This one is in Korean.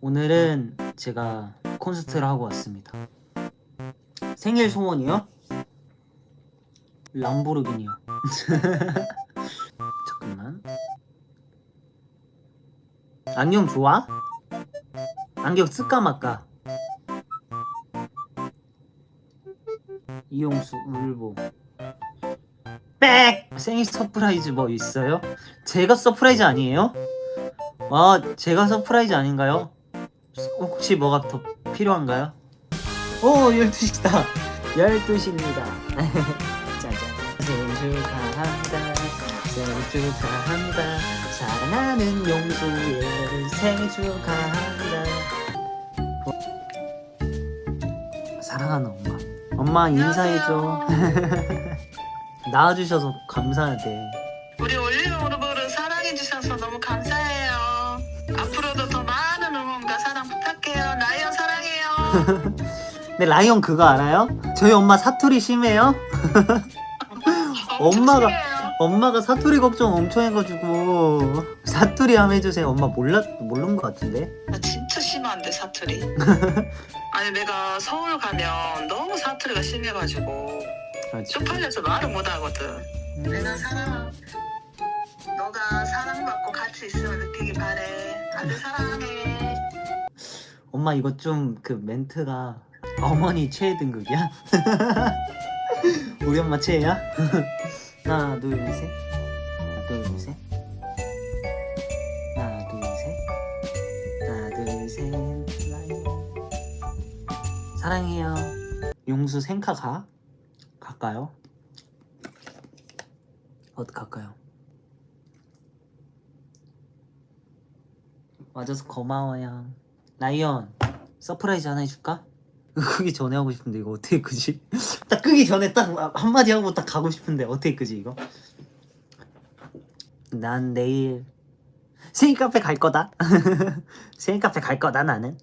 오늘은 제가 콘서트를 하고 왔습니다. 생일 소원이요? 람보르기니요. 잠깐만. 안경 좋아? 안경 쓸까 말까? 이용수 울보 빽! 생일 서프라이즈 뭐 있어요? 제가 서프라이즈 아니에요? 아 제가 서프라이즈 아닌가요? 혹시 뭐가 더 필요한가요? 오 12시다. 12시입니다. 짜잔 생일 축하한다. 생일 축하한다. 사랑하는 용수의 생일 축하한다. 어? 사랑하는 엄마. 엄마 인사해줘. 낳아주셔서 감사하대. 우리 올리브 오르브 근데 라이언 그거 알아요? 저희 엄마 사투리 심해요? 엄마가- 엄마가 사투리 걱정 엄청 해가지고 사투리 함 해주세요 엄마 몰랐, 모르는 것 같은데 나 진짜 심한데 사투리. 아니 내가 서울 가면 너무 사투리가 심해가지고 아, 진- 쪽팔려서 말을 못 하거든. 내가 사랑 너가 사랑받고 같이 있으면 느끼기 바래. 아들 사랑해. 엄마 이거 좀 그 멘트가 어머니 최애 등급이야? 우리 엄마 최애야? 하나 둘 셋 하나 둘 셋 하나 둘 셋 하나 둘셋 라이언 사랑해요 용수 생카 가? 갈까요? 어디 갈까요? 와줘서 고마워요 라이언 서프라이즈 하나 해줄까? 끄기 전에 하고 싶은데 이거 어떻게 끄지? 딱 끄기 전에 딱 한마디 하고 딱 가고 싶은데 어떻게 끄지 이거? 난 내일 생일 카페 갈 거다 생일 카페 갈 거다 나는